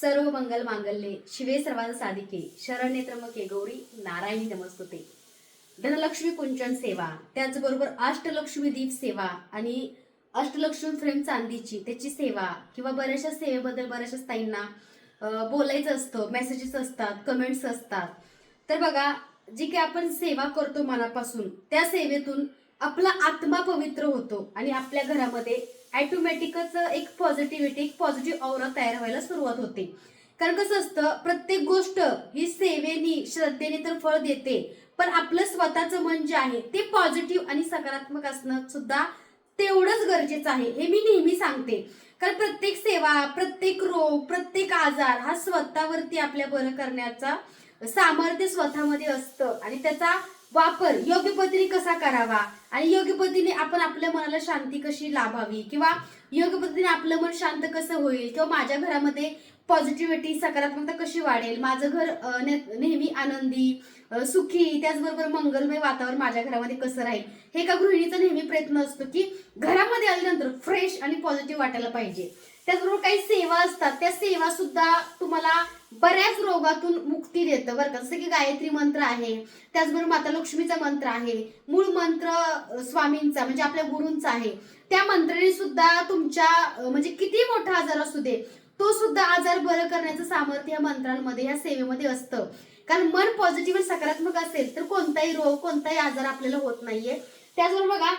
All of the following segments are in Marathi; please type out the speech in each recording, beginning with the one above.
सर्व मंगल मांगल्ये शिवे सर्वांना साधिके. शरण्ये त्र्यंबके गौरी नारायणी नमस्तुते. धनलक्ष्मी कुंचन सेवा त्याचबरोबर अष्टलक्ष्मी दीप सेवा आणि अष्टलक्ष्मी फ्रेम चांदीची त्याची सेवा किंवा बऱ्याचशा सेवेबद्दल बऱ्याचशा ताईंना बोलायचं असतं मेसेजेस असतात कमेंट्स असतात. तर बघा जी काही आपण सेवा करतो मनापासून त्या सेवेतून आपला आत्मा पवित्र होतो आणि आपल्या घरामध्ये ॲटोमॅटिकच एक पॉझिटिव्हिटी एक पॉझिटिव्ह औरा तयार व्हायला सुरुवात होते. कारण कसं असतं प्रत्येक गोष्ट ही सेवेनी श्रद्धेने तर फळ देते. पण आपलं स्वतःचं मन जे आहे ते पॉझिटिव्ह आणि सकारात्मक असणं सुद्धा तेवढंच गरजेचं आहे हे मी नेहमी सांगते. कारण प्रत्येक सेवा प्रत्येक रोग प्रत्येक आजार हा स्वतःवरती आपल्या बरं करण्याचा सामर्थ्य स्वतःमध्ये असतं. आणि त्याचा वापर. योग्य पद्धतीने कसा करावा? आणि योग्य पद्धतीने आपण आपल्या मनाला शांती कशी लाभावी? किंवा योग्य पद्धतीने आपलं मन शांत कसं होईल? किंवा माझ्या घरामध्ये पॉझिटिव्हिटी सकारात्मकता कशी वाढेल? माझं घर ने- नेहमी आनंदी सुखी त्याचबरोबर मंगलमय वातावरण माझ्या घरामध्ये कसं राहील? हे एका गृहिणीचा नेहमी प्रयत्न असतो की घरामध्ये आल्यानंतर फ्रेश आणि पॉझिटिव्ह वाटायला पाहिजे. त्याचबरोबर काही सेवा असतात. त्या सेवा सुद्धा तुम्हाला बऱ्याच रोगातून मुक्ती देतं बरं का. जसं की गायत्री मंत्र आहे त्याचबरोबर माता लक्ष्मीचा मंत्र आहे मूळ मंत्र स्वामींचा म्हणजे आपल्या गुरूंचा आहे. त्या मंत्राने सुद्धा तुमच्या म्हणजे किती मोठा आजार असू दे तो सुद्धा आजार बरं करण्याचं सामर्थ्य या मंत्रांमध्ये या सेवेमध्ये असतं. कारण मन पॉझिटिव्ह आणि सकारात्मक असेल तर कोणताही रोग कोणताही आजार आपल्याला होत नाहीये. त्याचबरोबर बघा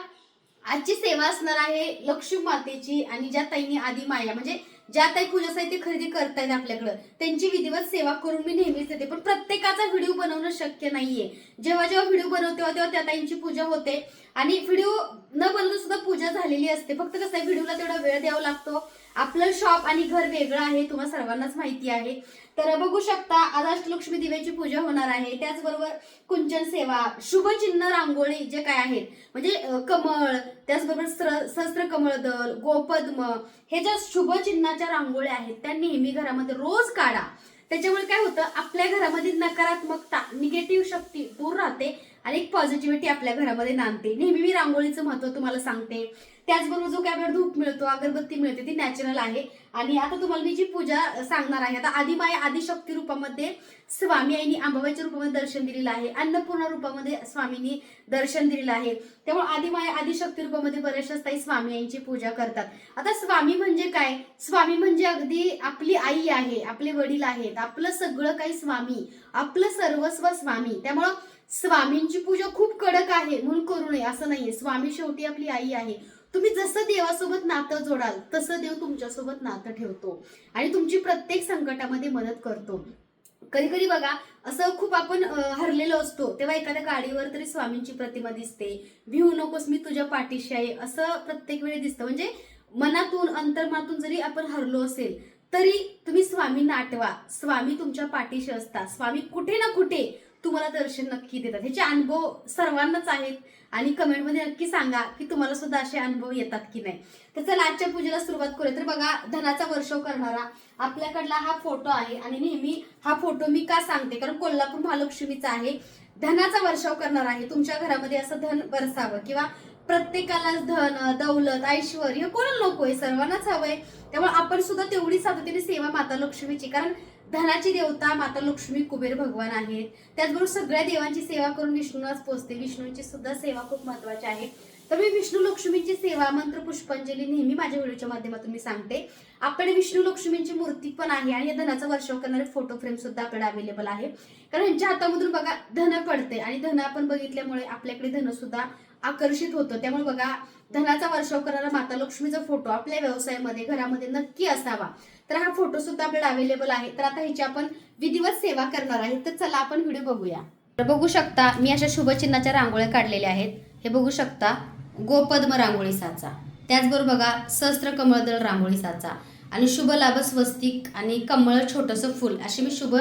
आजची सेवा असणार आहे लक्ष्मी मातेची आणि ज्या तैनी आदि माया म्हणजे ज्या ताई पूजा साहित्य खरेदी करतायत आपल्याकडं. त्यांची विधिवत सेवा करून मी नेहमीच देते. पण प्रत्येकाचा व्हिडिओ बनवणं शक्य नाहीये. जेव्हा जेव्हा व्हिडिओ बनवते तेव्हा तेव्हा त्या ताईंची पूजा होते. आणि व्हिडिओ न बनवून सुद्धा पूजा झालेली असते. फक्त कसं आहे व्हिडिओला तेवढा वेळ द्यावा लागतो. आपलं शॉप आणि घर वेगळं आहे तुम्हाला सर्वांनाच माहिती आहे. तर बघू शकता आज अष्टलक्ष्मी दिव्याची पूजा होणार आहे. त्याचबरोबर कुंचन सेवा शुभचिन्ह रांगोळी जे काय आहेत म्हणजे कमळ त्याचबरोबर स्र- सहस्त्र कमळ दल गोपद्म हे ज्या शुभचिन्हाच्या रांगोळ्या आहेत त्या नेहमी घरामध्ये रोज काढा. त्याच्यामुळे काय होतं आपल्या घरामध्ये नकारात्मकता निगेटिव्ह शक्ती दूर राहते आणि एक पॉझिटिव्हिटी आपल्या घरामध्ये नांदते. नेहमी मी रांगोळीचं महत्त्व तुम्हाला सांगते. त्याचबरोबर जो काय आपल्याला धूप मिळतो अगरबत्ती मिळते ती नॅचरल आहे. आणि आता तुम्हाला मी जी पूजा सांगणार आहे आता आदिमाया आदिशक्ती रूपामध्ये स्वामी आईनी आंबाबाईच्या रूपामध्ये दर्शन दिलेलं आहे. अन्नपूर्णा रूपामध्ये स्वामींनी दर्शन दिलेलं आहे. त्यामुळे आदिमाया आदिशक्ती रूपामध्ये बऱ्याचशा ताई स्वामी आईची पूजा करतात. आता स्वामी म्हणजे काय? स्वामी म्हणजे अगदी आपली आई आहे आपले वडील आहेत आपलं सगळं काही स्वामी आपलं सर्वस्व स्वामी. त्यामुळं स्वामींची पूजा खूप कडक आहे म्हणून करू नये असं नाहीये. स्वामी शेवटी आपली आई आहे. तुम्ही जसं देवासोबत नातं जोडाल तसं देव तुमच्यासोबत नातं ठेवतो. आणि तुमची प्रत्येक संकटामध्ये मदत करतो. कधी कधी बघा असं खूप आपण हरलेलो असतो तेव्हा एखाद्या गाडीवर तरी स्वामींची प्रतिमा दिसते. भिवू नकोस मी तुझ्या पाठीशी आहे. असं प्रत्येक वेळी दिसतं. म्हणजे मनातून अंतर्मातून जरी आपण हरलो असेल तरी तुम्ही स्वामींना आठवा स्वामी तुमच्या पाठीशी असता. स्वामी कुठे ना कुठे तुम्हाला दर्शन नक्की देतात. ह्याचे अनुभव सर्वांनाच आहेत. आणि कमेंटमध्ये नक्की सांगा की तुम्हाला सुद्धा असे अनुभव येतात की नाही. तर चला आजच्या पूजेला सुरुवात करूया. तर बघा धनाचा वर्षव करणारा आपल्याकडला हा फोटो आहे आणि नेहमी हा फोटो मी का सांगते? कारण कोल्हापूर महालक्ष्मीचा आहे. धनाचा वर्षाव करणार आहे. तुमच्या घरामध्ये असं धन बरसावं किंवा प्रत्येकालाच धन दौलत ऐश्वर हे कोणाला आहे? सर्वांनाच हवंय. त्यामुळे आपण सुद्धा तेवढी सातत्याने सेवा माता लक्ष्मीची. कारण धनाची देवता माता लक्ष्मी कुबेर भगवान आहेत. त्याचबरोबर सगळ्या देवांची सेवा करून विष्णूलाच पोचते. विष्णूंची सुद्धा सेवा खूप महत्वाची आहे. तर मी विष्णू लक्ष्मीची सेवा मंत्र पुष्पांजली नेहमी माझ्या व्हिडिओच्या माध्यमातून मी सांगते. आपण विष्णू लक्ष्मींची मूर्ती पण आहे आणि या धनाचा वर्षाव करणारे फोटो फ्रेम सुद्धा आपल्याला अवेलेबल आहे. कारण यांच्या हातामधून बघा धन पडते आणि धन आपण बघितल्यामुळे आपल्याकडे धन सुद्धा आकर्षित होतं. त्यामुळे बघा धनाचा वर्षाव करणारा माता लक्ष्मीचा फोटो आपल्या व्यवसायामध्ये घरामध्ये नक्की असावा. तर हा फोटो सुद्धा आपल्याला अवेलेबल आहे. तर आता ह्याची आपण विधिवत सेवा करणार आहे. तर चला आपण व्हिडिओ बघूया. तर बघू शकता मी अशा शुभचिन्हाच्या रांगोळ्या काढलेल्या आहेत. हे बघू शकता गोपद्म रांगोळी साचा. त्याचबरोबर बघा सहस्त्र कमळदळ रांगोळी साचा. आणि शुभ लाभ स्वस्तिक आणि कमळ छोटंसं फुल अशी मी शुभ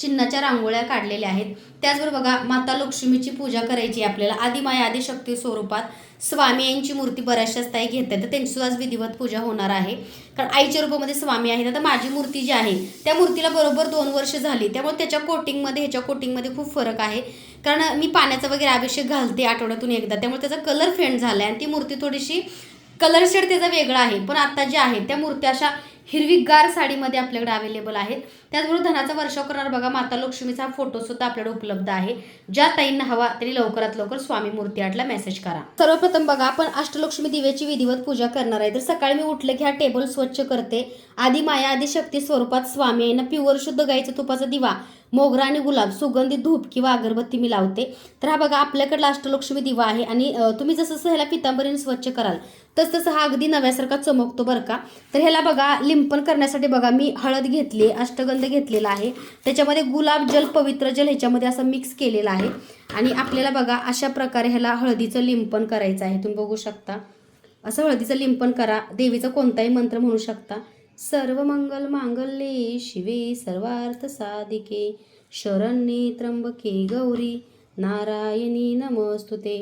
चिन्हाच्या रांगोळ्या काढलेल्या आहेत. त्याचबरोबर बघा माता लक्ष्मीची पूजा करायची आहे आपल्याला. आदिमाया आदिशक्ती स्वरूपात स्वामी यांची मूर्ती बऱ्याचशाच ताई आहे तर त्यांची आज विधिवत पूजा होणार आहे. कारण आईच्या रूपामध्ये स्वामी आहेत. आता माझी मूर्ती जी आहे त्या मूर्तीला बरोबर दोन वर्ष झाली. त्यामुळे त्याच्या कोटिंगमध्ये ह्याच्या कोटिंगमध्ये खूप फरक आहे. कारण मी पाण्याचा वगैरे अभिषेक घालते आठवड्यातून एकदा. त्यामुळे त्याचा कलर फेंड झाला आहे आणि ती मूर्ती थोडीशी कलर शेड त्याचा वेगळा आहे. पण आत्ता जे आहे त्या मूर्त्या अशा हिरवीगार साडीमध्ये आपल्याकडे अवेलेबल आहेत. त्याचबरोबर धनाचा वर्षाव करणार बघा माता लक्ष्मीचा फोटोसुद्धा फोटो सुद्धा आपल्याकडे उपलब्ध आहे. ज्या ताईंना हवा त्यांनी लवकरात लवकर स्वामी मूर्ती आटला मेसेज करा. सर्वप्रथम बघा आपण अष्टलक्ष्मी दिव्याची विधिवत पूजा करणार आहे. तर सकाळी मी उठलं की हा टेबल स्वच्छ करते. आधी माया आधी शक्ती स्वरूपात स्वामी आहे. ना प्युअर शुद्ध गाईचा तुपाचा दिवा मोगरा आणि गुलाब सुगंधित धूप किंवा अगरबत्ती मी लावते. तर हा बघा आपल्याकडला अष्टलक्ष्मी दिवा आहे आणि तुम्ही जसं जसं ह्याला पितांबरीने स्वच्छ कराल तस तसं हा अगदी नव्यासारखा चमकतो बरं का. तर ह्याला बघा लिंपन करण्यासाठी बघा मी हळद घेतली अष्टगंध घेतलेला आहे. त्याच्यामध्ये गुलाब जल पवित्र जल ह्याच्यामध्ये असं मिक्स केलेलं आहे. आणि आपल्याला बघा अशा प्रकारे ह्याला हळदीचं लिंपन करायचं आहे. तुम्ही बघू शकता. असं हळदीचं लिंपन करा. देवीचा कोणताही मंत्र म्हणू शकता. सर्व मंगल मांगल्ये शिवे सर्वार्थ साधिके शरण्ये त्र्यंबके गौरी नारायणी नमस्तुते।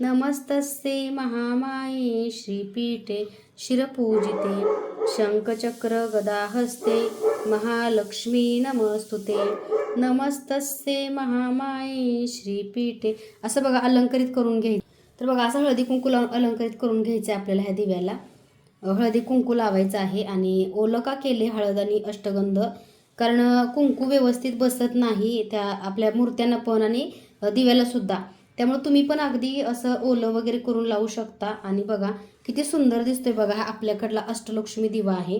नमस्तस्ते महामाये श्रीपीठे शिरपूजिते। शंखचक्र गदाहस्ते महालक्ष्मी नमस्तुते। नमस्तस्ते महामाये श्रीपीठे। असं बघा अलंकरित करून घ्यायचं. तर बघा असं हळदी कुंकू लावून अलंकरित करून घ्यायचं आहे आपल्याला ह्या दिव्याला. हळदी कुंकू लावायचं आहे आणि ओलं का केले हळद आणि अष्टगंध. कारण कुंकू व्यवस्थित बसत नाही त्या आपल्या मूर्त्यांना पण आणि दिव्याला सुद्धा. त्यामुळे तुम्ही पण अगदी असं ओलं वगैरे करून लावू शकता. आणि बघा किती सुंदर दिसतोय बघा हा आपल्याकडला अष्टलक्ष्मी दिवा आहे.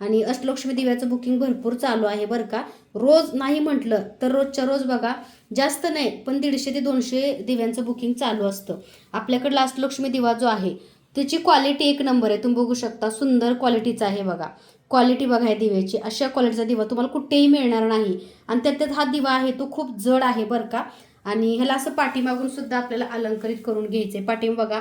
आणि अष्टलक्ष्मी दिव्याचं बुकिंग भरपूर चालू आहे बरं का. रोज नाही म्हटलं तर रोजच्या रोज बघा जास्त नाही पण दीडशे ते दोनशे दिव्यांचं बुकिंग चालू असतं. आपल्याकडला अष्टलक्ष्मी दिवा जो आहे त्याची क्वालिटी एक नंबर आहे. तुम्ही बघू शकता सुंदर क्वालिटीचा आहे बघा. क्वालिटी बघा आहे दिव्याची. अशा क्वालिटीचा दिवा तुम्हाला कुठेही मिळणार नाही. आणि त्यात त्यात हा दिवा आहे तो खूप जड आहे बरं का. आणि ह्याला असं पाठीमागून सुद्धा आपल्याला अलंकरित करून घ्यायचे पाठीम बघा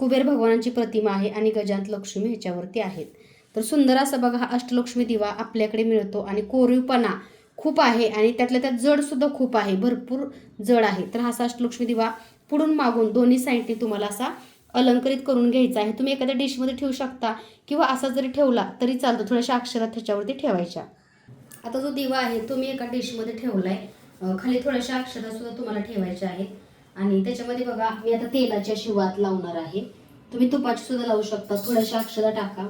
कुबेर भगवानांची प्रतिमा आहे आणि गजांत लक्ष्मी ह्याच्यावरती आहेत. तर सुंदर असं बघा हा अष्टलक्ष्मी दिवा आपल्याकडे मिळतो. आणि कोरीवपणा खूप आहे आणि त्यातल्या त्यात जडसुद्धा खूप आहे. भरपूर जड आहे. तर हा असा अष्टलक्ष्मी दिवा पुढून मागून दोन्ही साईडने तुम्हाला असा अलंकृत करून घ्यायचा आहे. तुम्ही एखाद्या डिशमध्ये ठेवू शकता किंवा असा जरी ठेवला तरी चालतो. थोड्याशा अक्षरात त्याच्यावरती ठेवायच्या. आता जो दिवा आहे तो मी एका डिशमध्ये ठेवला आहे खाली थोड्याशा अक्षरातसुद्धा तुम्हाला ठेवायच्या आहेत. आणि त्याच्यामध्ये बघा मी आता तेलाच्या शिवात लावणार आहे. तुम्ही तुपाची सुद्धा लावू शकता. थोड्याशा अक्षरा टाका.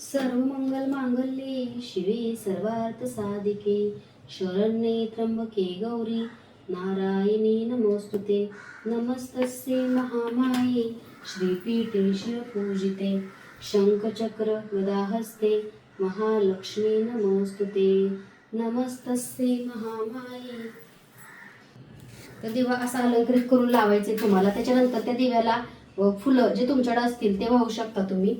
सर्व मंगल मांगल्ये शिवे सर्वार्थ साधिके. शरण्ये त्र्यंबके गौरी. नारायणी नमोस्तुते. नमस्तस्य महामाये. श्रीपीठे शिरपूजिते शंखचक्र गदाहस्ते महालक्ष्मी नमस्तुते। नमस्तस्ये महामाये। तर दिवा असा अलंकृत करून लावायचे तुम्हाला. त्याच्यानंतर त्या दिव्याला फुलं जे तुमच्याकडे असतील ते वाहू शकता तुम्ही.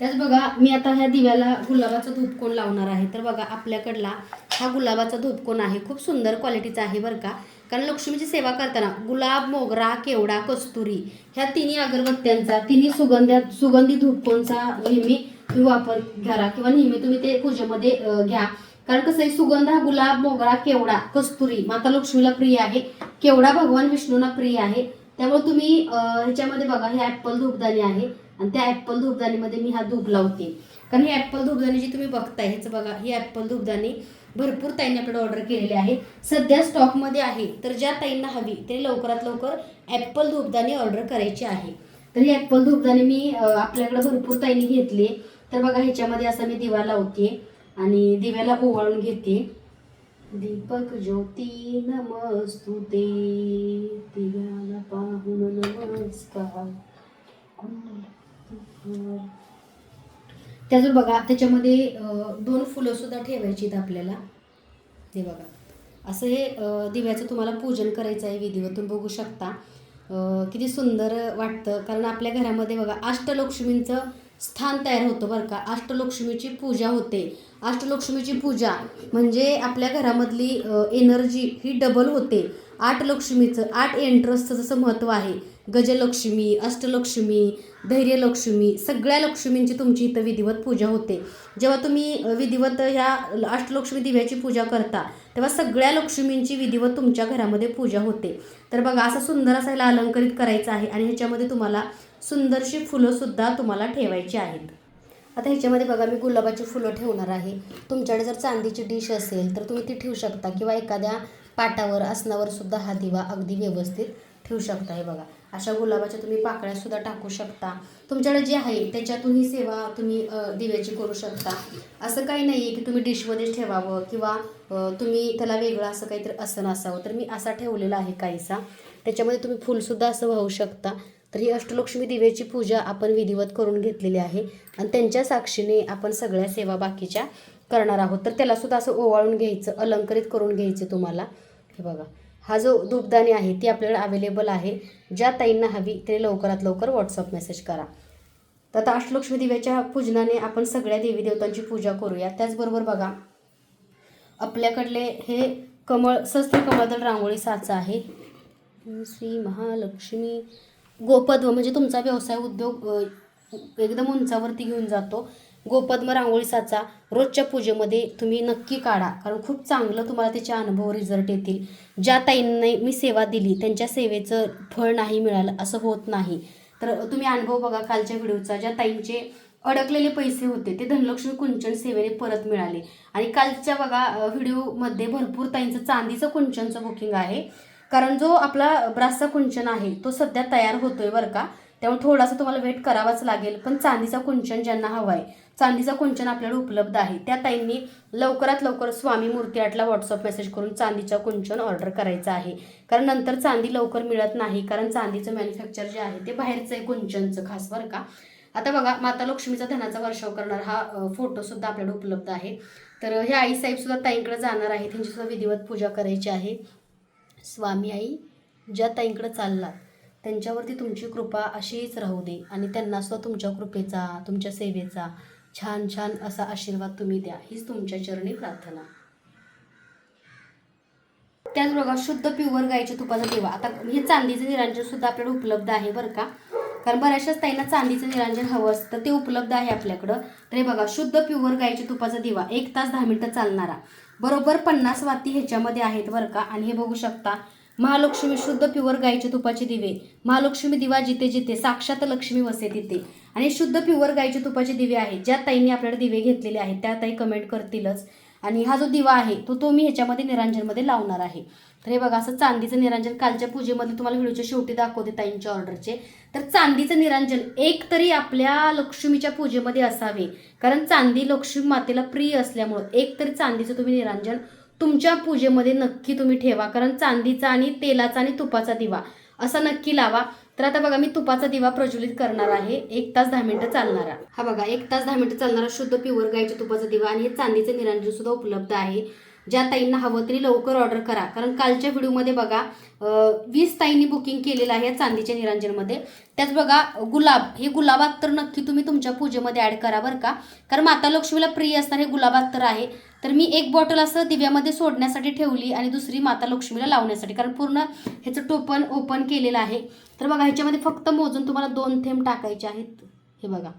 त्याच बघा मी आता ह्या दिव्याला गुलाबाचा धूपकोण लावणार आहे. तर बघा आपल्याकडला हा गुलाबाचा धूपकोण आहे. खूप सुंदर क्वालिटीचा आहे बरं का. कारण लक्ष्मीची सेवा करताना गुलाब मोगरा केवडा कस्तुरी ह्या तिन्ही अगरबत्त्यांचा तिन्ही सुगंध्या सुगंधी धूपकोणचा नेहमी तुम्ही वापर घ्या किंवा नेहमी तुम्ही ते पूजेमध्ये घ्या. कारण कसं आहे सुगंध हा गुलाब मोगरा केवडा कस्तुरी माता लक्ष्मीला प्रिय आहे. केवडा भगवान विष्णूंना प्रिय आहे. त्यामुळे तुम्ही ह्याच्यामध्ये बघा हे ॲप्पल धूपदाणी आहे. आणि त्या ॲपल धूपदाणीमध्ये मी हा धूप लावते. कारण ही ॲप्पल धूपदाणी जी तुम्ही बघताय ह्याचं बघा ही ॲप्पल धूपदाणी भरपूर ताईंनी आपल्याला ऑर्डर केलेली आहे. सध्या स्टॉकमध्ये आहे तर ज्या ताईंना हवी ते लवकरात लवकर ॲप्पल धूपदाणी ऑर्डर करायची आहे. तर ही ॲप्पल धूपदाणी मी आपल्याकडे भरपूर ताईंनी घेतली. तर बघा ह्याच्यामध्ये असा मी दिवा लावते आणि दिव्याला ओवाळून घेते. दीपक ज्योती नमस्तुते. दिव्याला पाहून नमस्कार. त्याचं बघा त्याच्यामध्ये दोन फुलं सुद्धा ठेवायची आहेत आपल्याला. ते बघा. असं हे दिव्याचं तुम्हाला पूजन करायचं आहे विधीवरतून बघू शकता. किती सुंदर वाटतं. कारण आपल्या घरामध्ये बघा अष्टलक्ष्मींचं स्थान तयार होतं बरं का. अष्टलक्ष्मीची पूजा होते. अष्टलक्ष्मीची पूजा म्हणजे आपल्या घरामधली एनर्जी ही डबल होते. आठ लक्ष्मीचं आठ एंट्रसचं जसं महत्त्व आहे गजलक्ष्मी अष्टलक्ष्मी धैर्यलक्ष्मी सगळ्या लक्ष्मींची तुमची इथं विधिवत पूजा होते. जेव्हा तुम्ही विधिवत ह्या अष्टलक्ष्मी दिव्याची पूजा करता तेव्हा सगळ्या लक्ष्मींची विधिवत तुमच्या घरामध्ये पूजा होते. तर बघा असं सुंदर असा ह्याला अलंकरित करायचं आहे आणि ह्याच्यामध्ये तुम्हाला सुंदरशी फुलंसुद्धा तुम्हाला ठेवायची आहेत. आता ह्याच्यामध्ये बघा मी गुलाबाची फुलं ठेवणार आहे. तुमच्याकडे जर चांदीची डिश असेल तर तुम्ही ती ठेवू शकता किंवा एखाद्या पाटावर आसनावर सुद्धा हा दिवा अगदी व्यवस्थित ठेवू शकता हे बघा. अशा गुलाबाच्या तुम्ही पाकळ्या सुद्धा टाकू शकता. तुमच्याकडे जे आहे त्याच्यातून ही सेवा तुम्ही दिव्याची करू शकता. असं काही नाही आहे की तुम्ही डिशमध्ये ठेवावं किंवा तुम्ही त्याला वेगळं असं काहीतरी असं नसावं तर मी असा ठेवलेला आहे काहीसा. त्याच्यामध्ये तुम्ही फुलसुद्धा असं वाहू शकता. तर ही अष्टलक्ष्मी दिव्याची पूजा आपण विधिवत करून घेतलेली आहे. आणि त्यांच्या साक्षीने आपण सगळ्या सेवा बाकीच्या करणार आहोत. तर त्याला सुद्धा असं ओवाळून घ्यायचं अलंकरित करून घ्यायचं तुम्हाला. हे बघा. हा जो धूपदाणी आहे ती आपल्याला अवेलेबल आहे. ज्या ताईंना हवी ते लवकरात लवकर व्हॉट्सअप मेसेज करा. तर आता अष्टलक्ष्मी दिव्याच्या पूजनाने आपण सगळ्या देवी देवतांची पूजा करूया. त्याचबरोबर बघा आपल्याकडले हे कमळ सहस्त्र कमळदल रांगोळी साचा आहे. श्री महालक्ष्मी गोपद्व म्हणजे तुमचा व्यवसाय उद्योग एकदम उंचावरती घेऊन जातो. गोपद्म रांगोळी साचा रोजच्या पूजेमध्ये तुम्ही नक्की काढा. कारण खूप चांगलं तुम्हाला त्याचे अनुभव रिझल्ट येतील. ज्या ताईंनी मी सेवा दिली त्यांच्या सेवेचं फळ नाही मिळालं असं होत नाही. तर तुम्ही अनुभव बघा कालच्या व्हिडिओचा. ज्या ताईंचे अडकलेले पैसे होते ते धनलक्ष्मी कुंचन सेवेने परत मिळाले. आणि कालच्या बघा व्हिडिओमध्ये भरपूर ताईंचं चांदीचं कुंचनचं बुकिंग आहे. कारण जो आपला ब्रासचा कुंचन आहे तो सध्या तयार होतोय बरं का. त्यामुळे थोडासा तुम्हाला वेट करावाच लागेल. पण चांदीचा कुंचन ज्यांना हवा आहे चांदीचा कुंचन आपल्याला उपलब्ध आहे. त्या ताईंनी लवकरात लवकर स्वामी मूर्ती आटला व्हॉट्सअप मेसेज करून चांदीचा कुंचन ऑर्डर करायचं आहे. कारण नंतर चांदी लवकर मिळत नाही कारण चांदीचं मॅन्युफॅक्चर जे आहे ते बाहेरचं आहे कुंचनचं खास बरं का. आता बघा माता लक्ष्मीचा धनाचा वर्षाव करणार हा फोटो सुद्धा आपल्याला उपलब्ध आहे. तर हे आईसाहेब सुद्धा ताईंकडे जाणार आहे. त्यांची सुद्धा विधिवत पूजा करायची आहे. स्वामी आई ज्या ताईंकडे चाललात त्यांच्यावरती तुमची कृपा अशीच राहू दे. आणि त्यांना सुद्धा तुमच्या कृपेचा तुमच्या सेवेचा छान छान असा आशीर्वाद तुम्ही द्या. हीच तुमच्या चरणी प्रार्थना. त्याचबरोबर शुद्ध प्युअर गाईच्या तुपाचा दिवा. आता हे चांदीचं निरांजन सुद्धा आपल्याला उपलब्ध आहे बरं का? कारण बऱ्याचशाच ताईंना चांदीचं निरांजन हवं असतं तर ते उपलब्ध आहे आपल्याकडं. तर हे बघा शुद्ध प्युअर गाईच्या तुपाचा दिवा. एक तास दहा मिनिटं चालणारा. बरोबर पन्नास वाती ह्याच्यामध्ये आहेत बरं का? आणि हे बघू शकता महालक्ष्मी शुद्ध प्युअर गाईच्या तुपाचे दिवे. महालक्ष्मी दिवा जिथे जिथे साक्षात लक्ष्मी वसे तिथे. आणि शुद्ध प्युअर गाईच्या तुपाचे दिवे आहेत ज्या ताईंनी आपल्याला दिवे घेतलेले आहेत त्या ताई कमेंट करतीलच. आणि हा जो दिवा आहे तो तो मी ह्याच्यामध्ये निरांजनमध्ये लावणार आहे. तर हे बघा असं चांदीचं निरांजन कालच्या पूजेमध्ये तुम्हाला व्हिडिओच्या शेवटी दाखवते ताईंच्या ऑर्डरचे. तर चांदीचं निरांजन एक तरी आपल्या लक्ष्मीच्या पूजेमध्ये असावे. कारण चांदी लक्ष्मी मातेला प्रिय असल्यामुळं एक तरी चांदीचं तुम्ही निरांजन तुमच्या पूजेमध्ये नक्की तुम्ही ठेवा कारण चांदीचा आणि तेलाचा आणि तुपाचा दिवा असा नक्की लावा. तर आता बघा मी तुपाचा दिवा प्रज्वलित करणार आहे. एक तास दहा मिनिटं चालणारा. हा बघा एक तास दहा मिनिटं चालणारा शुद्ध प्युअर गायच्या तुपाचा दिवा आणि हे चांदीचे निरांजन सुद्धा उपलब्ध आहे. ज्या ताईंना हवं तरी लवकर ऑर्डर करा. कारण कालच्या व्हिडिओमध्ये बघा वीस ताईंनी बुकिंग केलेलं आहे चांदीच्या निरांजनमध्ये. त्याच बघा गुलाब हे गुलाबात तर नक्की तुम्ही तुमच्या पूजेमध्ये ॲड करा बरं का. कारण माता लक्ष्मीला प्रिय असणार हे गुलाबात तर आहे. तर मी एक बॉटल असं दिव्यामध्ये सोडण्यासाठी ठेवली आणि दुसरी माता लक्ष्मीला लावण्यासाठी. कारण पूर्ण ह्याचं टोपण ओपन केलेलं आहे. तर बघा ह्याच्यामध्ये फक्त मोजून तुम्हाला दोन थेंब टाकायचे आहेत. हे बघा.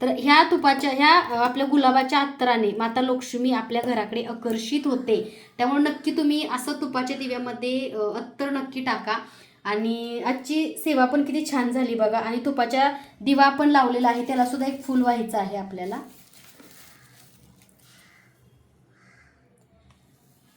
तर ह्या तुपाच्या ह्या आपल्या गुलाबाच्या अत्तराने माता लक्ष्मी आपल्या घराकडे आकर्षित होते. त्यामुळे नक्की तुम्ही असं तुपाच्या दिव्यामध्ये अत्तर नक्की टाका. आणि आजची सेवा पण किती छान झाली बघा. आणि तुपाच्या दिवा पण लावलेला आहे. त्याला सुद्धा एक फुल व्हायचं आहे आपल्याला.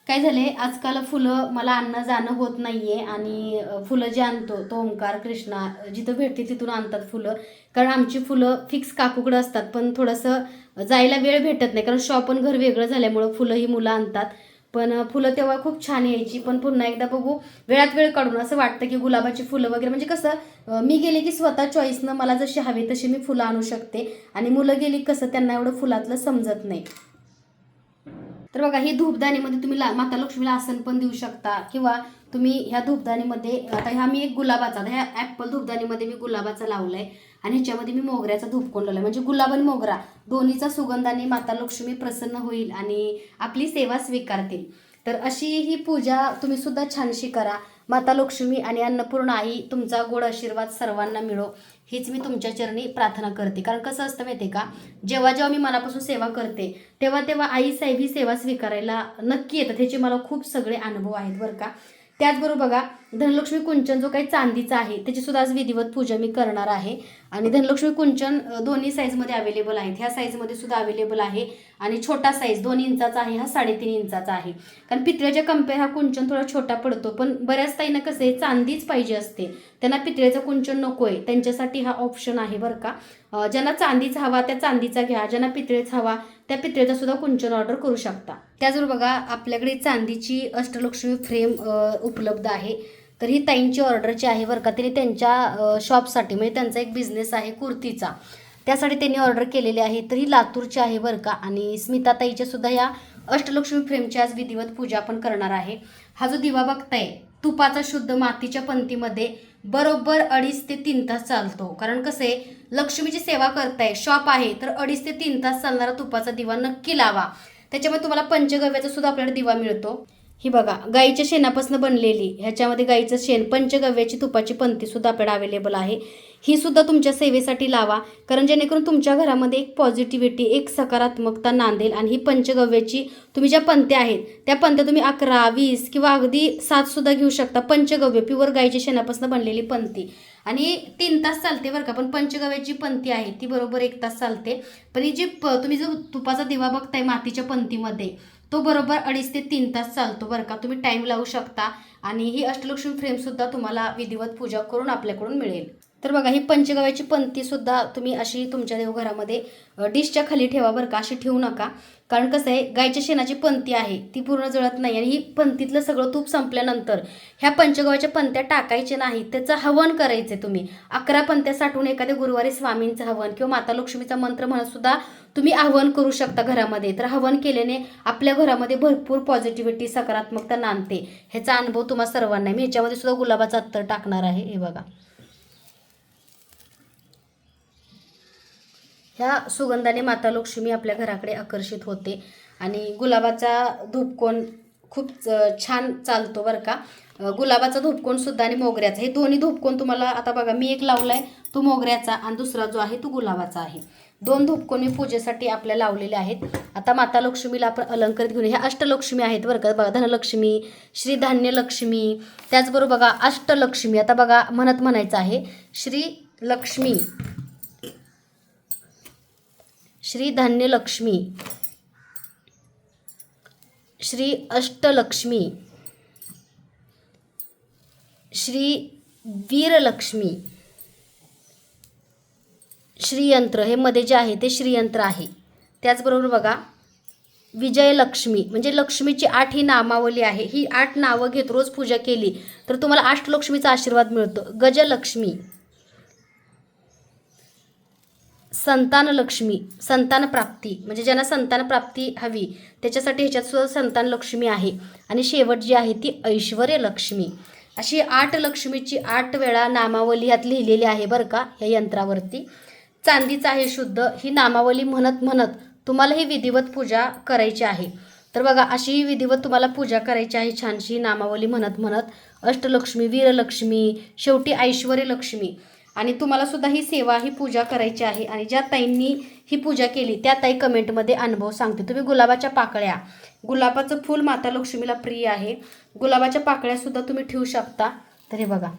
काय झाले? आजकाल फुलं मला आणणं जाणं होत नाहीये आणि फुलं जे आणतो तो ओंकार कृष्णा जिथं भेटते तिथून आणतात फुलं. कारण आमची फुलं फिक्स काकूकडं असतात पण थोडंसं जायला वेळ भेटत नाही. कारण शॉप पण घर वेगळं झाल्यामुळं फुलं ही मुलं आणतात. पण फुलं तेव्हा खूप छान यायची. पण पुन्हा एकदा बघू वेळात वेळ काढून असं वाटतं की गुलाबाची फुलं वगैरे म्हणजे कसं मी गेले की स्वतः चॉईसनं मला जशी हवी तशी मी फुलं आणू शकते. आणि मुलं गेली कसं त्यांना एवढं फुलातलं समजत नाही. तर बघा ही धूपदाणीमध्ये तुम्ही ला माता लक्ष्मीला आसन पण देऊ शकता. किंवा तुम्ही ह्या धूपदाणीमध्ये आता ह्या मी एक गुलाबाचा आता ह्या ॲपल धूपदाणीमध्ये मी गुलाबाचा लावलाय. आणि ह्याच्यामध्ये मी मोगऱ्याचा धूप कोण म्हणजे गुलाब आणि मोगरा दोन्हीचा सुगंधाने माता लक्ष्मी प्रसन्न होईल आणि आपली सेवा स्वीकारतील. तर अशी ही पूजा तुम्ही सुद्धा छानशी करा. माता लक्ष्मी आणि अन्नपूर्णा आई तुमचा गोड आशीर्वाद सर्वांना मिळो. हीच मी तुमच्या चरणी प्रार्थना करते. कारण कसं असतं माहिती आहे का? जेव्हा जेव्हा मी मनापासून सेवा करते तेव्हा तेव्हा आई साहेब ही सेवा स्वीकारायला नक्की येतात. ह्याचे मला खूप सगळे अनुभव आहेत बरं का? त्याचबरोबर बघा धनलक्ष्मी कुंचन जो काही चांदीचा आहे त्याची सुद्धा आज विधिवत पूजा मी करणार आहे. आणि धनलक्ष्मी कुंचन दोन्ही साईजमध्ये अवेलेबल आहेत. ह्या साईजमध्ये सुद्धा अवेलेबल आहे. आणि छोटा साईज दोन इंचाचा आहे हा साडेतीन इंचाचा आहे. कारण पितळ्याच्या कंपेअर हा कुंचन थोडा छोटा पडतो पण बऱ्याच ताईंना कसं आहे चांदीच पाहिजे असते. त्यांना पितळेचं कुंचन नको आहे त्यांच्यासाठी हा ऑप्शन आहे बरं का. ज्यांना चांदीचा हवा त्या चांदीचा घ्या. ज्यांना पितळेच हवा त्या पितळेचा सुद्धा कुंचन ऑर्डर करू शकता. त्याचबरोबर बघा आपल्याकडे चांदीची अष्टलक्ष्मी फ्रेम उपलब्ध आहे. तर ही ताईंची ऑर्डरची आहे बरं का त्यांनी त्यांच्या शॉपसाठी म्हणजे त्यांचा एक बिझनेस आहे कुर्तीचा. त्यासाठी त्यांनी ऑर्डर केलेली आहे. तर ही लातूरची आहे बरं का आणि स्मिताताईच्या सुद्धा या अष्टलक्ष्मी फ्रेमची आज विधिवत पूजा आपण करणार आहे. हा जो दिवा बघताय तुपाचा शुद्ध मातीच्या पंक्तीमध्ये बरोबर अडीच ते तीन तास चालतो. कारण कसं आहे लक्ष्मीची सेवा करताय शॉप आहे तर अडीच ते तीन तास चालणारा तुपाचा दिवा नक्की लावा. त्याच्यामुळे तुम्हाला पंचगव्याचा सुद्धा आपल्याला दिवा मिळतो. ही बघा गाईच्या शेणापासून बनलेली ह्याच्यामध्ये गाईचं शेण पंचगव्याची तुपाची पंथीसुद्धा आपल्याला अवेलेबल आहे. ही सुद्धा तुमच्या सेवेसाठी लावा कारण जेणेकरून तुमच्या घरामध्ये एक पॉझिटिव्हिटी एक सकारात्मकता नांदेल आणि ही पंचगव्याची तुम्ही ज्या पंत्या आहेत त्या पंत्या तुम्ही अकरा वीस किंवा अगदी सात सुद्धा घेऊ शकता पंचगव्य प्युअर गाईच्या शेणापासून बनलेली पंथी आणि तीन तास चालते बरं का पण पंचगव्याची पंथी आहे ती बरोबर एक तास चालते. पण ही जी प तुम्ही जो तुपाचा दिवा बघताय मातीच्या पंथीमध्ये तो बरोबर अडीच ते तीन तास चालतो बरं का. तुम्ही टाईम लावू शकता आणि ही अष्टलक्ष्मी फ्रेमसुद्धा तुम्हाला विधिवत पूजा करून आपल्याकडून मिळेल. तर बघा ही पंचगव्याची पंथीसुद्धा तुम्ही अशी तुमच्या देवघरामध्ये डिशच्या खाली ठेवा बरं का अशी ठेवू नका. कारण कसं आहे गायच्या शेणाची पंथी आहे ती पूर्ण जळत नाही आणि ही पंथीतलं सगळं तूप संपल्यानंतर ह्या पंचगव्याच्या पंत्या टाकायचे नाही त्याचं हवन करायचे तुम्ही. अकरा पंत्या साठवून एखाद्या गुरुवारी स्वामींचं हवन किंवा माता लक्ष्मीचा मंत्र म्हणत सुद्धा तुम्ही आव्हान करू शकता घरामध्ये. तर हवन केल्याने आपल्या घरामध्ये भरपूर पॉझिटिव्हिटी सकारात्मकता नांदते. ह्याचा अनुभव तुम्हाला सर्वांना मी ह्याच्यामध्ये सुद्धा गुलाबाचा अत्तर टाकणार आहे हे बघा. ह्या सुगंधाने माता लक्ष्मी आपल्या घराकडे आकर्षित होते. आणि गुलाबाचा धूपकोन खूप छान चालतो बरं का. गुलाबाचा धूपकोन सुद्धा आणि मोगऱ्याचा. हे दोन्ही धूपकोण तुम्हाला आता बघा मी एक लावला आहे तो मोगऱ्याचा आणि दुसरा जो आहे तो गुलाबाचा आहे. दोन धूपकोण मी पूजेसाठी आपल्या लावलेले आहेत. आता माता लक्ष्मीला आपण अलंकृत घेऊन ह्या अष्टलक्ष्मी आहेत बरं का. बघा धनलक्ष्मी श्री लक्ष्मी त्याचबरोबर बघा अष्टलक्ष्मी. आता बघा म्हणत म्हणायचं आहे श्री लक्ष्मी श्री धान्यलक्ष्मी. श्री अष्टलक्ष्मी. श्री वीरलक्ष्मी. श्रीयंत्र हे मध्ये जे आहे ते श्रीयंत्र आहे. त्याचबरोबर बघा विजयलक्ष्मी म्हणजे लक्ष्मीची आठ ही नामावली आहे. ही आठ नावं घेत रोज पूजा केली तर तुम्हाला अष्टलक्ष्मीचा आशीर्वाद मिळतो. गजलक्ष्मी. संतान लक्ष्मी संतान प्राप्ती म्हणजे ज्यांना संतान प्राप्ती हवी त्याच्यासाठी ह्याच्यात सुद्धा संतान लक्ष्मी आहे. आणि शेवट जी आहे ती ऐश्वर्य लक्ष्मी. अशी आठ लक्ष्मीची आठ वेळा नामावली यात लिहिलेली आहे बरं का या यंत्रावरती. चांदीचं आहे शुद्ध ही नामावली म्हणत म्हणत तुम्हाला ही विधिवत पूजा करायची आहे. तर बघा अशी ही विधिवत तुम्हाला पूजा करायची आहे छानशी नामावली म्हणत म्हणत अष्टलक्ष्मी वीरलक्ष्मी शेवटी ऐश्वर्य लक्ष्मी. आणि तुम्हाला सुद्धा ही सेवा ही पूजा करायची आहे. आणि ज्या ताईंनी ही पूजा केली त्या ताई कमेंटमध्ये अनुभव सांगते. तुम्ही गुलाबाच्या पाकळ्या गुलाबाचं फूल माता लक्ष्मीला प्रिय आहे. गुलाबाच्या पाकळ्यासुद्धा तुम्ही ठेवू शकता. तर हे बघा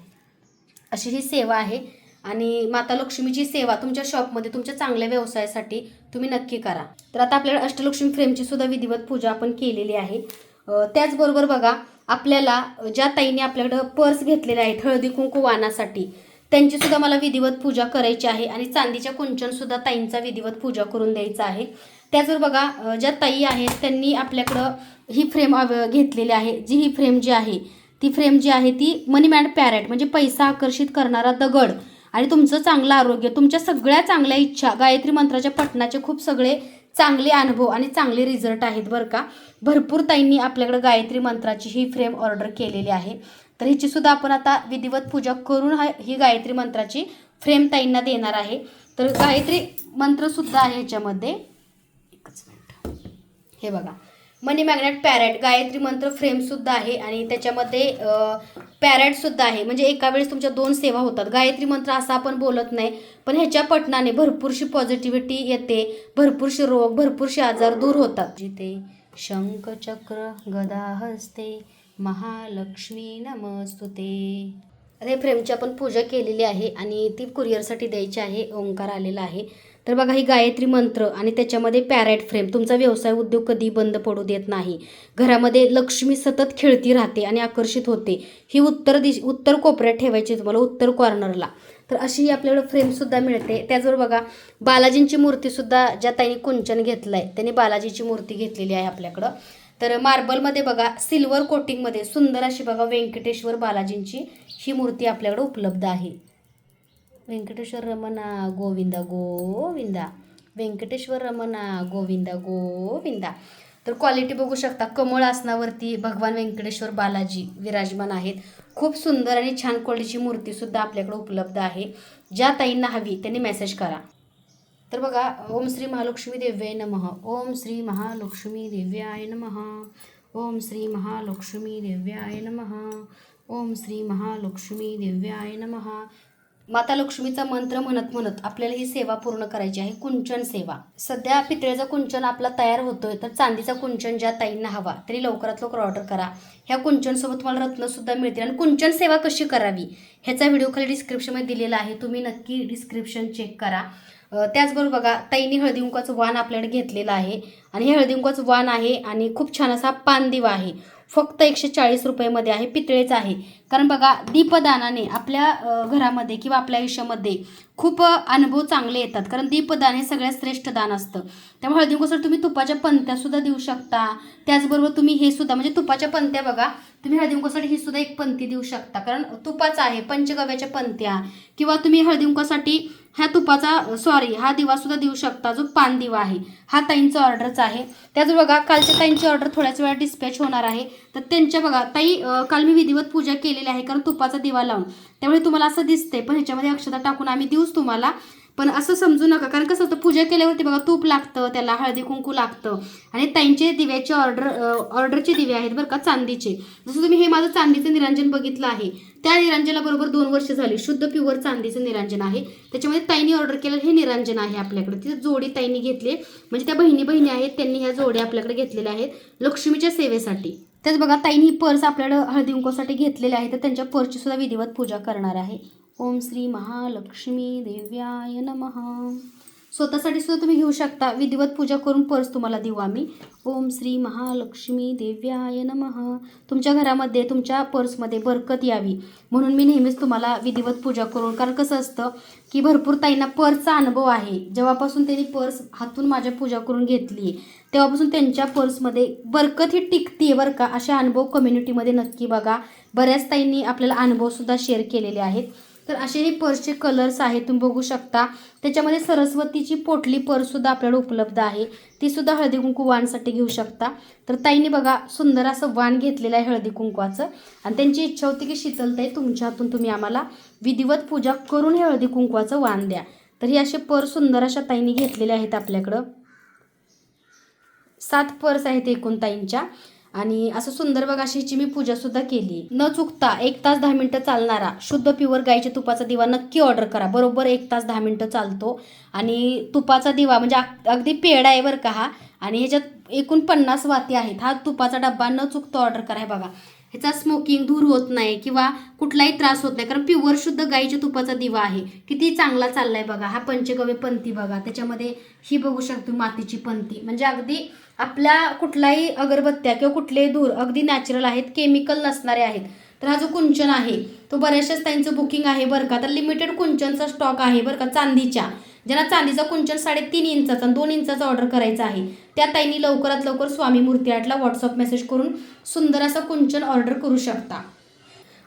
अशी ही सेवा आहे. आणि माता लक्ष्मीची सेवा तुमच्या शॉपमध्ये तुमच्या चांगल्या व्यवसायासाठी तुम्ही नक्की करा. तर आता आपल्याला अष्टलक्ष्मी फ्रेमची सुद्धा विधिवत पूजा आपण केलेली आहे. त्याचबरोबर बघा आपल्याला ज्या ताईने आपल्याकडं पर्स घेतलेल्या आहेत हळदी कुंकू वाणासाठी त्यांची सुद्धा मला विधिवत पूजा करायची आहे आणि चांदीच्या कुंचन सुद्धा ताईंचा विधिवत पूजा करून द्यायचा आहे. त्याचबरोबर बघा ज्या ताई आहेत त्यांनी आपल्याकडं ही फ्रेम घेतलेली आहे. जी ही फ्रेम जी आहे ती फ्रेम जी आहे ती मनी मॅड पॅरेट म्हणजे पैसा आकर्षित करणारा दगड. आणि तुमचं चांगलं आरोग्य तुमच्या सगळ्या चांगल्या इच्छा गायत्री मंत्राच्या पठणाचे खूप सगळे चांगले अनुभव आणि चांगले रिझल्ट आहेत बरं का. भरपूर ताईंनी आपल्याकडे गायत्री मंत्राची ही फ्रेम ऑर्डर केलेली आहे. तर हिची सुद्धा आपण आता विधिवत पूजा करून हा ही गायत्री मंत्राची फ्रेम ताईंना देणार आहे. तर गायत्री मंत्रसुद्धा आहे ह्याच्यामध्ये. एकच मिनिट. हे बघा. मनी मॅग्नेट पॅरेट गायत्री मंत्र फ्रेम सुद्धा आहे आणि त्याच्यामध्ये पॅरेट सुद्धा आहे. म्हणजे एका वेळेस तुमच्या दोन सेवा होतात. गायत्री मंत्र असा आपण बोलत नाही पण ह्याच्या पठणाने भरपूरशी पॉझिटिव्हिटी येते भरपूरशी रोग भरपूरशी आजार दूर होतात. जिथे शंखचक्र गदाहस्ते महालक्ष्मी नमस्तुते. अरे फ्रेमची आपण पूजा केलेली आहे आणि ती कुरिअरसाठी द्यायची आहे ओंकार आलेला आहे. तर बघा ही गायत्री मंत्र आणि त्याच्यामध्ये पॅरेट फ्रेम. तुमचा व्यवसाय उद्योग कधी बंद पडू देत नाही. घरामध्ये लक्ष्मी सतत खेळती राहते आणि आकर्षित होते. ही उत्तर दिश उत्तर कोपऱ्यात ठेवायची तुम्हाला उत्तर कॉर्नरला तर अशी आपल्याकडं आपल्याकडे फ्रेमसुद्धा मिळते. त्याचबरोबर बघा बालाजींची मूर्तीसुद्धा ज्या ताईने कुंचन घेतलं आहे त्यांनी बालाजीची मूर्ती घेतलेली आहे आपल्याकडं. तर मार्बलमध्ये बघा सिल्वर कोटिंगमध्ये सुंदर अशी बघा व्यंकटेश्वर बालाजींची ही मूर्ती आपल्याकडं उपलब्ध आहे. व्यंकटेश्वर रमणा गोविंदा गोविंदा. व्यंकटेश्वर रमणा गोविंदा गोविंदा. तर क्वालिटी बघू शकता. कमळ आसनावरती भगवान व्यंकटेश्वर बालाजी विराजमान आहेत. खूप सुंदर आणि छान क्वालिटीची मूर्तीसुद्धा आपल्याकडे उपलब्ध आहे. ज्या ताईंना हवी त्यांनी मेसेज करा. तर बघा ओम श्री महालक्ष्मी देव्याय नमः. ओम श्री महालक्ष्मी देव्याय नमः. ओम श्री महालक्ष्मी देव्याय नमः. ओम श्री महालक्ष्मी देव्याय नमः. माता लक्ष्मीचा मंत्र म्हणत म्हणत आपल्याला ही सेवा पूर्ण करायची आहे कुंचन सेवा. सध्या पितळेचा कुंचन आपला तयार होतोय तर चांदीचा कुंचन ज्या ताईंना हवा तरी लवकरात लवकर ऑर्डर करा. ह्या कुंचनसोबत तुम्हाला रत्नसुद्धा मिळतील आणि कुंचन सेवा कशी करावी ह्याचा व्हिडिओ खाली डिस्क्रिप्शनमध्ये दिलेला आहे तुम्ही नक्की डिस्क्रिप्शन चेक करा. त्याचबरोबर बघा ताईंनी हळदी वाण आपल्याकडे घेतलेलं आहे. आणि हे हळदी वाण आहे आणि खूप छान असा पानदिवा आहे. फक्त एकशे चाळीस रुपयेमध्ये आहे पितळेचा आहे. कारण बघा दीपदानाने आपल्या घरामध्ये किंवा आपल्या आयुष्यामध्ये खूप अनुभव चांगले येतात. कारण दीपदान हे सगळ्यात श्रेष्ठ दान असतं. त्यामुळे हळदी तुम्ही तुपाच्या पंत्या सुद्धा देऊ शकता. त्याचबरोबर तुम्ही हे सुद्धा म्हणजे तुपाच्या पंत्या बघा तुम्ही हळदी ही सुद्धा एक पंथी देऊ शकता. कारण तुपाचा आहे पंचगव्याच्या पंत्या. किंवा तुम्ही हळदी ह्या तुपाचा सॉरी हा दिवा सुद्धा देऊ शकता जो पान दिवा आहे. हा ताईंचा ऑर्डरचा आहे. त्याच बघा कालच्या ताईंची ऑर्डर थोड्याच वेळा डिस्पॅच होणार आहे. तर त्यांच्या बघा ताई काल मी विधिवत पूजा केलेली आहे कारण तुपाचा दिवा लावून. त्यामुळे तुम्हाला असं दिसते पण ह्याच्यामध्ये अक्षता टाकून आम्ही देऊच तुम्हाला. पण असं समजू नका कारण कसं होतं पूजा केल्यावरती बघा तूप लागतं त्याला हळदी कुंकू लागतं. आणि त्यांचे दिव्याचे ऑर्डर ऑर्डरचे दिवे आहेत बरं का चांदीचे. जसं तुम्ही हे माझं चांदीचं निरांजन बघितलं आहे त्या निरांजनाला बरोबर दोन वर्ष झाली. शुद्ध प्युअर चांदीचं निरांजन आहे. त्याच्यामध्ये ताईंनी ऑर्डर केलेलं हे निरांजन आहे आपल्याकडे. तिथे जोडी ताईंनी घेतली म्हणजे त्या बहिणी बहिणी आहेत त्यांनी ह्या जोड्या आपल्याकडे घेतलेल्या आहेत लक्ष्मीच्या सेवेसाठी. त्याच बघा ताईंनी ही पर्स आपल्याकडे हळदी कुंकवासाठी घेतलेली आहे. तर त्यांच्या पर्सची सुद्धा विधिवत पूजा करणार आहे. ओम श्री महालक्ष्मी देव्याय नमः. स्वतःसाठी सुद्धा तुम्ही घेऊ शकता. विधिवत पूजा करून पर्स तुम्हाला देऊ आम्ही. ओम श्री महालक्ष्मी देव्याय नमः. तुमच्या घरामध्ये तुमच्या पर्समध्ये बरकत यावी. म्हणून मी नेहमीच तुम्हाला विधिवत पूजा करून कारण कसं असतं की भरपूर ताईंना पर्सचा अनुभव आहे. जेव्हापासून त्यांनी पर्स हातून माझ्या पूजा करून घेतली तेव्हापासून त्यांच्या पर्समध्ये बरकत ही टिकते बरं का. असे अनुभव कम्युनिटीमध्ये नक्की बघा. बऱ्याच ताईंनी आपल्याला अनुभवसुद्धा शेअर केलेले आहेत. तर असे हे पर्सचे कलर्स आहेत तुम्ही बघू शकता. त्याच्यामध्ये सरस्वतीची पोटली पर्ससुद्धा आपल्याला उपलब्ध आहे. ती सुद्धा हळदी कुंकू वाणसाठी घेऊ शकता. तर ताईने बघा सुंदर असं वाण घेतलेलं आहे हळदी कुंकवाचं. आणि त्यांची इच्छा होती की शीतलताई तुमच्या हातून तुम्ही आम्हाला विधिवत पूजा करून हे हळदी कुंकवाचं वाण द्या. तर हे असे पर्स सुंदर अशा ताईने घेतलेले आहेत आपल्याकडं. सात पर्स आहेत एकूण ताईंच्या. आणि असं सुंदर बघा अशी मी पूजासुद्धा केली. न चुकता एक तास दहा मिनटं चालणारा शुद्ध प्युअर गाईच्या तुपाचा दिवा नक्की ऑर्डर करा. बरोबर एक तास दहा मिनटं चालतो. आणि तुपाचा दिवा म्हणजे अग- अगदी पेढा आहे बरं का हा. आणि ह्याच्यात एकूण पन्नास वाती आहेत. हा तुपाचा डब्बा न चुकता ऑर्डर करा बघा. ह्याचा स्मोकिंग धूर होत नाही किंवा कुठलाही त्रास होत नाही. कारण प्युअर शुद्ध गाईच्या तुपाचा दिवा आहे. किती चांगला चाललाय बघा. हा पंचगव्य पंथी बघा. त्याच्यामध्ये ही बघू शकतो मातीची पंथी. म्हणजे अगदी आपल्या कुठलाही अगरबत्त्या किंवा कुठलेही धूर अगदी नॅचरल आहेत केमिकल नसणारे आहेत. तर हा जो कुंचन आहे तो बऱ्याचशाच त्यांचं बुकिंग आहे बरं का. तर लिमिटेड कुंचनचा स्टॉक आहे बरं का चांदीच्या. ज्यांना चांदीचा कुंचन साडेतीन इंचाचा आणि दोन इंचाचा ऑर्डर करायचा आहे. त्या ताईंनी लवकरात लवकर स्वामी मूर्ती आर्टला व्हॉट्सअप मेसेज करून सुंदर असा कुंचन ऑर्डर करू शकता.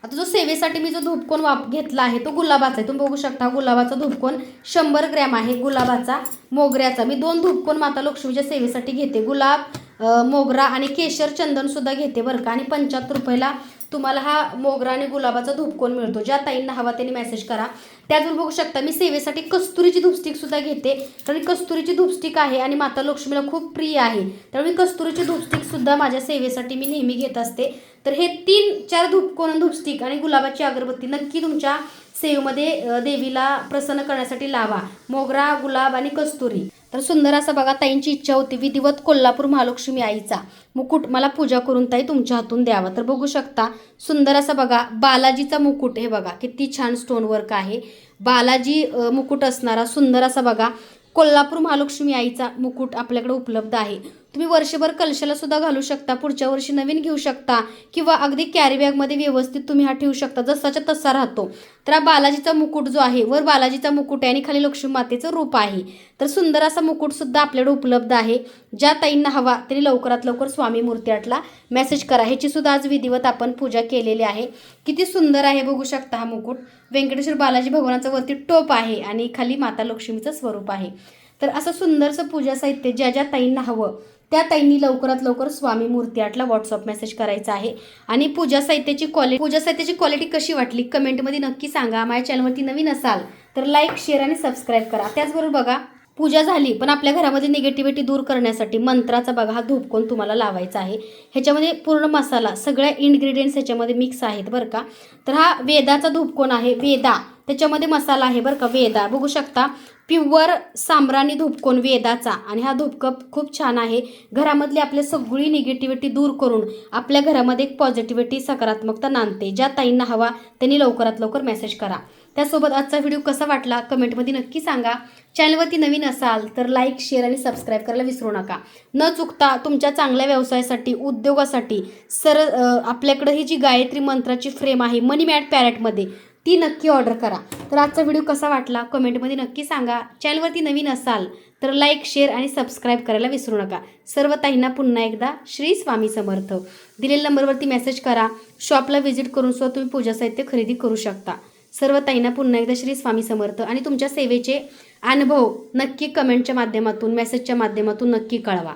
आता जो सेवेसाठी मी जो धूपकोन वाप घेतला आहे तो गुलाबाचा आहे. तुम्ही बघू शकता गुलाबाचा धूपकोन शंभर ग्रॅम आहे. गुलाबाचा मोगऱ्याचा. मी दोन धूपकोन माता लक्ष्मीच्या सेवेसाठी घेते. गुलाब मोगरा आणि केशर चंदनसुद्धा घेते बरं का. आणि पंच्याहत्तर रुपयाला तुम्हाला हा मोगरा आणि गुलाबाचा धूपकोन मिळतो? ज्या ताईंना हवा त्यांनी मेसेज करा. त्यातून बघू शकता मी सेवेसाठी कस्तुरीची धूपस्टिक सुद्धा घेते. कारण कस्तुरीची धूपस्टिक आहे आणि माता लक्ष्मीला खूप प्रिय आहे. त्यामुळे मी कस्तुरीची धूपस्टिक सुद्धा माझ्या सेवेसाठी मी नेहमी घेत असते. तर हे तीन चार धूपकोन धूपस्टिक आणि गुलाबाची अगरबत्ती नक्की तुमच्या सेवेमध्ये देवीला प्रसन्न करण्यासाठी लावा. मोगरा गुलाब आणि कस्तुरी. तर सुंदर असा बघा ताईंची इच्छा होती विधिवत कोल्हापूर महालक्ष्मी आईचा. मुकुट मला पूजा करून ताई तुमच्या हातून द्यावा. तर बघू शकता सुंदर असा बघा बालाजीचा मुकुट हे बघा किती छान स्टोन वर्क आहे. बालाजी मुकुट असणारा सुंदर असा बघा कोल्हापूर महालक्ष्मी आईचा मुकुट आपल्याकडे उपलब्ध आहे. तुम्ही वर्षभर कलशाला सुद्धा घालू शकता पुढच्या वर्षी नवीन घेऊ शकता किंवा अगदी कॅरी बॅगमध्ये व्यवस्थित तुम्ही हा ठेवू शकता जसाच्या तसा राहतो. तर हा बालाजीचा मुकुट जो आहे वर बालाजीचा मुकुट आहे आणि खाली लक्ष्मी मातेचं रूप आहे. तर सुंदर असा मुकुट सुद्धा आपल्याकडे उपलब्ध आहे. ज्या ताईंना हवा तरी लवकरात लवकर स्वामी मूर्ती आटला मेसेज करा. ह्याची सुद्धा आज विधिवत आपण पूजा केलेली आहे. किती सुंदर आहे बघू शकता हा मुकुट. व्यंकटेश्वर बालाजी भगवानाचं वरती टोप आहे आणि खाली माता लक्ष्मीचं स्वरूप आहे. तर असं सुंदरसं पूजा साहित्य ज्या ज्या ताईंना हवं त्या ताईंनी लवकरात लवकर स्वामी मूर्ती आटला व्हॉट्सअप मेसेज करायचा आहे. आणि पूजा साहित्याची क्वालिटी पूजा साहित्याची क्वालिटी कशी वाटली? कमेंटमध्ये नक्की सांगा. माझ्या चॅनलवरती नवीन असाल तर लाईक शेअर आणि सबस्क्राईब करा. त्याचबरोबर बघा पूजा झाली पण आपल्या घरामध्ये निगेटिव्हिटी दूर करण्यासाठी मंत्राचा बघा हा धूपकोन तुम्हाला लावायचा आहे. ह्याच्यामध्ये पूर्ण मसाला सगळ्या इन्ग्रेडियंट्स ह्याच्यामध्ये मिक्स आहेत बरं का. तर हा वेदाचा धूपकोन आहे वेदा. त्याच्यामध्ये मसाला आहे बरं का वेदा. बघू शकता प्युअर साम्राणी धूपकोन वेदाचा. आणि हा धूपकप खूप छान आहे. घरामधली आपली सगळी निगेटिव्हिटी दूर करून आपल्या घरामध्ये एक पॉझिटिव्हिटी सकारात्मकता नांदते. ज्या ताईंना हवा त्यांनी लवकरात लवकर मेसेज करा. त्यासोबत आजचा व्हिडिओ कसा वाटला कमेंटमध्ये नक्की सांगा. चॅनलवरती नवीन असाल तर लाईक शेअर आणि सबस्क्राईब करायला विसरू नका. न चुकता तुमच्या चांगल्या व्यवसायासाठी उद्योगासाठी सर अ, आपल्याकडं ही जी गायत्री मंत्राची फ्रेम आहे मनी मॅट पॅरेटमध्ये ती नक्की ऑर्डर करा. तर आजचा व्हिडिओ कसा वाटला कमेंटमध्ये नक्की सांगा. चॅनलवरती नवीन असाल तर लाईक शेअर आणि सबस्क्राईब करायला विसरू नका. सर्व ताईंना पुन्हा एकदा श्री स्वामी समर्थ. दिलेल्या नंबरवरती मेसेज करा. शॉपला व्हिजिट करून सुद्धा तुम्ही पूजा साहित्य खरेदी करू शकता. सर्व ताईंना पुन्हा एकदा श्री स्वामी समर्थ. आणि तुमच्या सेवेचे अनुभव नक्की कमेंटच्या माध्यमातून मेसेजच्या माध्यमातून नक्की कळवा.